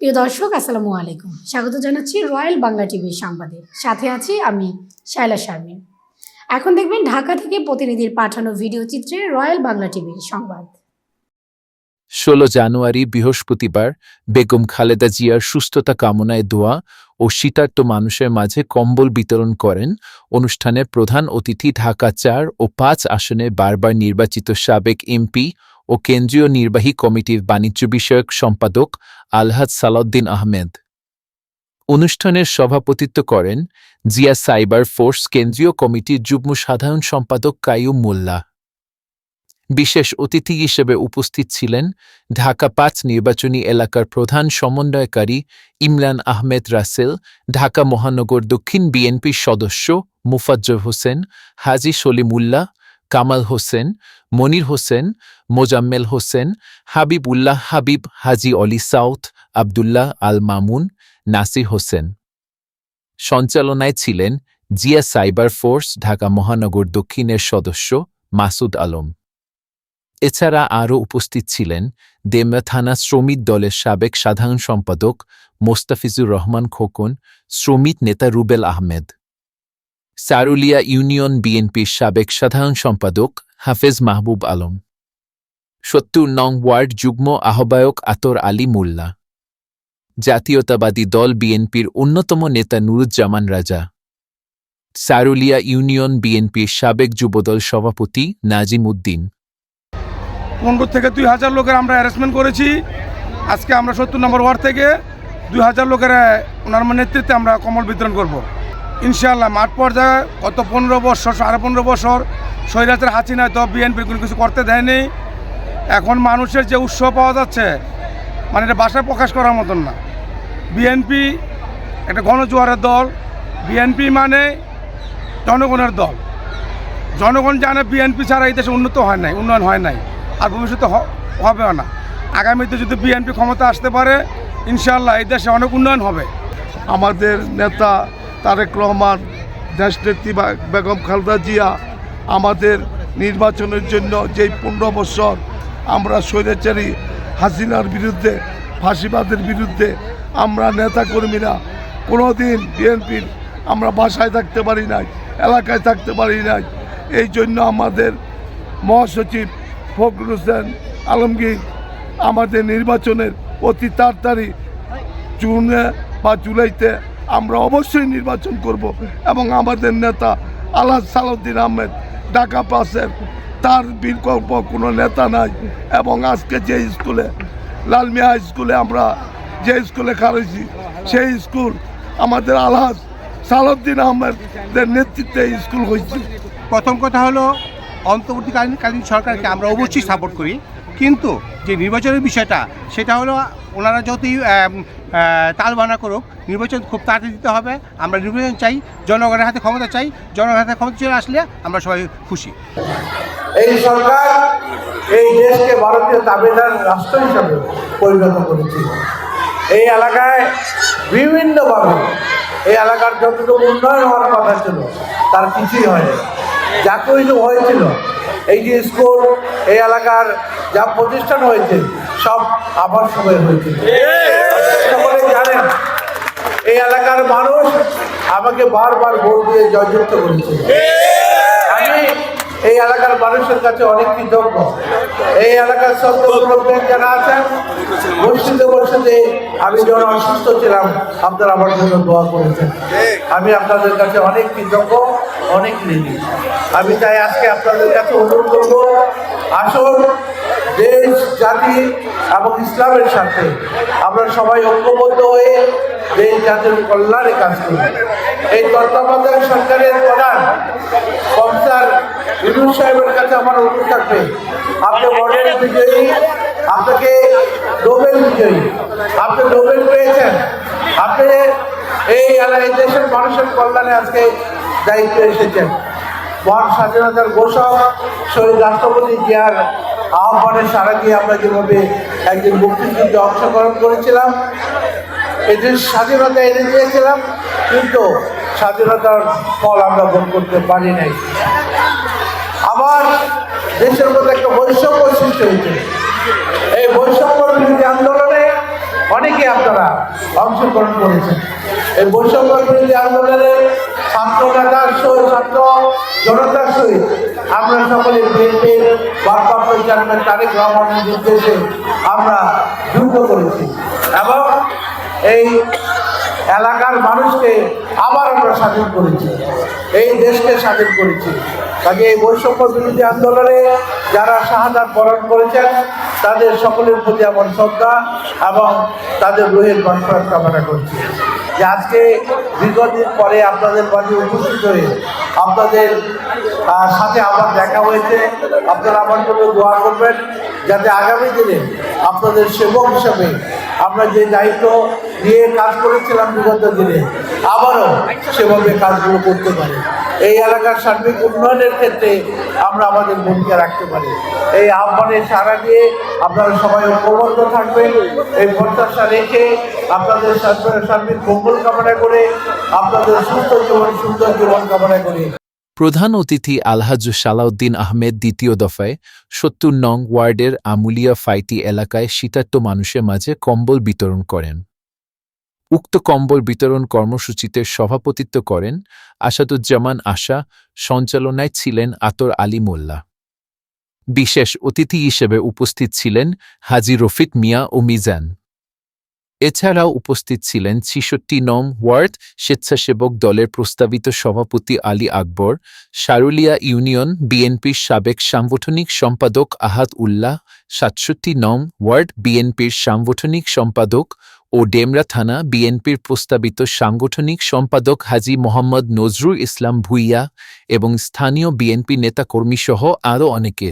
প্রিয় দর্শক, আসসালামু আলাইকুম। স্বাগত জানাচ্ছি রয়্যাল বাংলা টিভির সংবাদে। সাথে আছি আমি শায়লা শারমিন। এখন দেখবেন ঢাকা থেকে প্রতিনিধির পাঠানো ভিডিও চিত্রে রয়্যাল বাংলা টিভির সংবাদ। ষোলো জানুয়ারি, বৃহস্পতিবার, বেগম খালেদা জিয়ার সুস্থতা কামনায় দোয়া ও শীতার্ত মানুষের মাঝে কম্বল বিতরণ করেন অনুষ্ঠানের প্রধান অতিথি ঢাকা চার ও পাঁচ আসনে বারবার নির্বাচিত সাবেক এমপি ও কেন্দ্রীয় নির্বাহী কমিটির বাণিজ্য বিষয়ক সম্পাদক আলহাজ সালাউদ্দিন আহমেদ। অনুষ্ঠানের সভাপতিত্ব করেন জিয়া সাইবার ফোর্স কেন্দ্রীয় কমিটির যুগ্ম সাধারণ সম্পাদক কাইয়ুম মোল্লা। বিশেষ অতিথি হিসেবে উপস্থিত ছিলেন ঢাকা পাঁচ নির্বাচনী এলাকার প্রধান সমন্বয়কারী ইমরান আহমেদ রাসেল, ঢাকা মহানগর দক্ষিণ বিএনপির সদস্য মুফাজ্জর হোসেন, হাজি সলিমুল্লাহ কামাল হোসেন, মনির হোসেন, মোজাম্মেল হোসেন হাবিব উল্লাহ হাবিব, হাজি অলি সাউথ, আবদুল্লাহ আল মামুন, নাসির হোসেন। সঞ্চালনায় ছিলেন জিয়া সাইবার ফোর্স ঢাকা মহানগর দক্ষিণের সদস্য মাসুদ আলম। এছাড়া আরও উপস্থিত ছিলেন দেমরা থানা শ্রমিক দলের সাবেক সাধারণ সম্পাদক মোস্তাফিজুর রহমান খোকন, শ্রমিক নেতা রুবেল আহমেদ। সারুলিয়া ইউনিয়ন বিএনপির সাবেক সাধারণ সম্পাদক হাফেজ মাহবুব আলম। সত্তর নং ওয়ার্ড যুগ্ম আহ্বায়ক আতর আলী মোল্লা। জাতীয়তাবাদী দল বিএনপির অন্যতম নেতা নুরুজ্জামান রাজা। সারুলিয়া ইউনিয়ন বিএনপির সাবেক যুবদল সভাপতি নাজিম উদ্দিন। পনেরো থেকে দুই হাজার লোকের আমরা অ্যারেঞ্জমেন্ট করেছি। আজকে আমরা সত্তর নম্বর ওয়ার্ড থেকে দুই হাজার লোকের ওনার নেতৃত্বে আমরা কমল বিতরণ করব। ইনশাআল্লাহ মাঠ পর্যায়ে গত পনেরো বছর, সাড়ে পনেরো বছর স্বৈরাচার হাসিনায় তো বিএনপির কোনো কিছু করতে দেয়নি। এখন মানুষের যে উৎসাহ পাওয়া যাচ্ছে মানে এটা বাসায় প্রকাশ করার মতন না। বিএনপি একটা গণজোয়ারের দল, বিএনপি মানে জনগণের দল। জনগণ জানে বিএনপি ছাড়া এই দেশে উন্নত হয় নাই, উন্নয়ন হয় নাই, আর ভবিষ্যতে হবেও না। আগামীতে যদি বিএনপি ক্ষমতা আসতে পারে, ইনশাআল্লাহ এই দেশে অনেক উন্নয়ন হবে। আমাদের নেতা তারেক রহমান দেশনেত্রী বেগম খালেদা জিয়া আমাদের নির্বাচনের জন্য যেই পনেরো বছর আমরা স্বৈরাচারী হাসিনার বিরুদ্ধে, ফাঁসিবাদের বিরুদ্ধে আমরা নেতাকর্মীরা কোনো দিন বিএনপির আমরা বাসায় থাকতে পারি নাই, এলাকায় থাকতে পারি নাই। এই জন্য আমাদের মহাসচিব ফখরুল হোসেন আলমগীর আমাদের নির্বাচনের অতি তাড়াতাড়ি জুনে বা জুলাইতে আমরা অবশ্যই নির্বাচন করব এবং আমাদের নেতা আল্লাহ সালাউদ্দিন আহমেদ ঢাকা পাসের তার বিকল্প কোনো নেতা নাই এবং আজকে যে স্কুলে লালমিয়া স্কুলে আমরা যে স্কুলে খারেছি সেই স্কুল আমাদের আলহাজ সালাউদ্দিন আহমেদের নেতৃত্বে স্কুল হয়েছে। প্রথম কথা হলো অন্তর্বর্তীকালীন কালীন সরকারকে আমরা অবশ্যই সাপোর্ট করি। কিন্তু যে নির্বাচনের বিষয়টা সেটা হলো ওনারা যতই আহ, করুক নির্বাচন খুব তাড়াতাড়ি দিতে হবে। আমরা নির্বাচন চাই, জনগণের হাতে ক্ষমতা চাই, জনগণের হাতে ক্ষমতা চলে আসলে আমরা সবাই খুশি। এই সরকার এই দেশকে ভারতীয় তাবেদার রাষ্ট্র হিসাবে পরিণত করেছে। এই এলাকায় বিভিন্নভাবে, এই এলাকার যতটুকু উন্নয়ন হওয়ার কথা ছিল, তার কিছুই হয়নি। যা কিছু হয়েছিল, এই যে স্কুল, এই এলাকার যা প্রতিষ্ঠান হয়েছে, সব আবার সময় হয়েছে জানেন এই এলাকার মানুষ আমাকে বারবার ভোট দিয়ে জয়যুক্ত করেছে। আমি এই এলাকার মানুষের কাছে অনেক কৃতজ্ঞ। এই এলাকার সব লোকজন যারা আছেন মসজিদে মসজিদে আমি যখন অসুস্থ ছিলাম, আপনারা আমার জন্য দোয়া করেছেন। আমি আপনাদের কাছে অনেক কৃতজ্ঞ, অনেক ঋণী আমি তাই আজকে আপনাদের কাছে অনুরোধ করব, আসুন দেশ, জাতি এবং ইসলামের সাথে আমরা সবাই ঐক্যবদ্ধ হয়ে দেশ, জাতির কল্যাণে কাজ করি। এই তত্ত্বাবধায়ক সরকারের প্রধান কমসার ইউনুস সাহেবের কাছে আমার অনুরোধ থাকবে, আপনি মডেল বিজয়ী, আপনাকে নোবেল বিজয়ী, আপনি নোবেল পেয়েছেন, আপনি এই এলা- এই দেশের মানুষের কল্যাণে আজকে দায়িত্ব এসেছেন। মহান স্বাধীনতার ঘোষক, শহীদ রাষ্ট্রপতি জিয়ার আহ্বানে সারা দিয়ে আমরা যেভাবে একজন মুক্তিযুদ্ধে অংশগ্রহণ করেছিলাম, এদের স্বাধীনতা এনে দিয়েছিলাম, কিন্তু স্বাধীনতার ফল আমরা ভোগ করতে পারি নাই। আবার দেশের মধ্যে একটা বৈষম্য সৃষ্টি হয়েছে। এই বৈষম্য বিরুদ্ধে অনেকে আপনারা অংশগ্রহণ করেছেন। এই বৈষম্য বিরোধী আন্দোলনের ছাত্র নেতার সহিত, ছাত্র জনতার সহিত আমরা সকলে বিএনপির ভারপ্রাপ্ত চেয়ারম্যান তারেক রহমানের নির্দেশে আমরা যুদ্ধ করেছি। এবং এই এলাকার মানুষকে আবার আমরা স্বাধীন করেছি। এই দেশকে স্বাধীন করেছি। কাজে এই বৈষম্য বিরোধী আন্দোলনে যারা শাহাদাত বরণ করেছেন, তাদের সকলের প্রতি আমার শ্রদ্ধা এবং তাদের রোহের বাসপাত কামনা করছি। যে আজকে দীর্ঘদিন পরে আপনাদের মাঝে উপস্থিত হয়ে আপনাদের সাথে আবার দেখা হয়েছে। আপনারা আমার জন্য দোয়া করবেন, যাতে আগামী দিনে আপনাদের সেবক হিসাবে আমরা যে দায়িত্ব নিয়ে কাজ করেছিলাম বিগত দিনে, আবারও সেভাবে কাজগুলো করতে পারি। এই এলাকার সার্বিক উন্নয়নের ক্ষেত্রে আমরা আমাদের ভূমিকা রাখতে পারি। এই আহ্বানে সারা দিয়ে আপনারা সবাই ঐক্যবদ্ধ থাকবেন। এই প্রত্যাশা রেখে আপনাদের সার্বিক- মঙ্গল কামনা করে, আপনাদের সুস্থ জীবন, সুন্দর জীবন কামনা করি। প্রধান অতিথি আলহাজ সালাউদ্দিন আহমেদ দ্বিতীয় দফায় সত্তর নং ওয়ার্ডের আমুলিয়া ফাইটি এলাকায় শীতার্ত মানুষের মাঝে কম্বল বিতরণ করেন। উক্ত কম্বল বিতরণ কর্মসূচিতে সভাপতিত্ব করেন আসাদুজ্জামান আশা, সঞ্চালনায় ছিলেন আতর আলী মোল্লা। বিশেষ অতিথি হিসেবে উপস্থিত ছিলেন হাজি রফিক মিয়া ও মিজান। এছাড়াও উপস্থিত ছিলেন ছিষট্টি নম ওয়ার্ড স্বেচ্ছাসেবক দলের প্রস্তাবিত সভাপতি আলী আকবর সারুলিয়া ইউনিয়ন বিএনপির সাবেক সাংগঠনিক সম্পাদক আহাদ উল্লাহ, সাতষট্টি নম ওয়ার্ড বিএনপির সাংগঠনিক সম্পাদক ও ডেমরা থানা বিএনপির প্রস্তাবিত সাংগঠনিক সম্পাদক হাজি মোহাম্মদ নজরুল ইসলাম ভুইয়া এবং স্থানীয় বিএনপি নেতাকর্মীসহ আরও অনেকে।